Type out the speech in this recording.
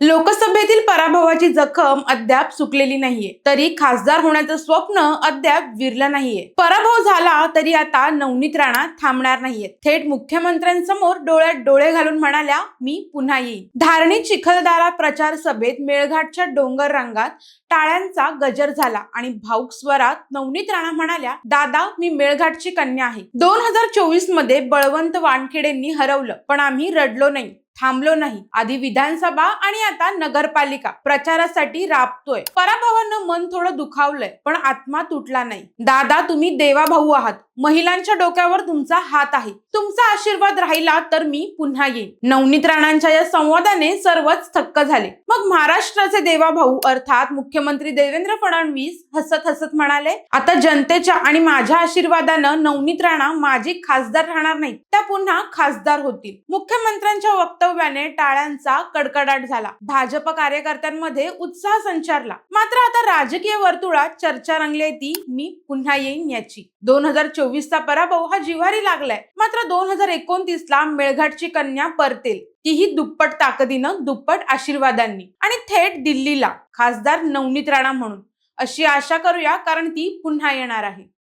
लोकसभेतील पराभवाची जखम अद्याप सुकलेली नाहीये. तरी खासदार होण्याचं स्वप्न अद्याप विरलं नाहीये. पराभव झाला तरी आता नवनीत राणा थांबणार नाहीये थेट मुख्यमंत्र्यांसमोर डोळ्यात डोळे घालून म्हणाल्या मी पुन्हा येईन. धारणी चिखलदारा प्रचार सभेत मेळघाटच्या डोंगर रंगात टाळ्यांचा गजर झाला आणि भाऊक स्वरात नवनीत राणा म्हणाल्या दादा मी मेळघाटची कन्या आहे. दोन हजार चोवीसमध्ये बळवंत वानखेडेंनी हरवलं पण आम्ही रडलो नाही. थांबलो नाही. आधी विधानसभा आणि आता नगरपालिका प्रचारासाठी राबतोय. पराभवानं मन थोडं दुखावलंय पण आत्मा तुटला नाही. दादा तुम्ही देवा भाऊ आहात. महिलांच्या डोक्यावर तुमचा हात आहे. तुमचा आशीर्वाद राहिला तर मी पुन्हा येईन. नवनीत राणांच्या या संवादाने सर्वच थक्क झाले. मग महाराष्ट्राचे देवा भाऊ अर्थात मुख्यमंत्री देवेंद्र फडणवीस हसत हसत म्हणाले आता जनतेच्या आणि माझ्या आशीर्वादानं नवनीत राणा माझी खासदार राहणार नाही त्या पुन्हा खासदार होतील. मुख्यमंत्र्यांच्या वक्तव्य वक्तव्याने टाळ्यांचा कडकडाट झाला. भाजप कार्यकर्त्यांमध्ये उत्साह संचारला. मात्र आता राजकीय वर्तुळात चर्चा रंगली ती. मी पुन्हा येईन याची. दोन हजार चोवीसचा पराभव हा जिव्हारी लागलाय. मात्र दोन हजार एकोणतीस ला मेळघाटची कन्या परतेल. तीही दुप्पट ताकदीनं दुप्पट आशीर्वादांनी. आणि थेट दिल्लीला. खासदार नवनीत राणा म्हणून. अशी आशा करूया कारण ती पुन्हा येणार आहे.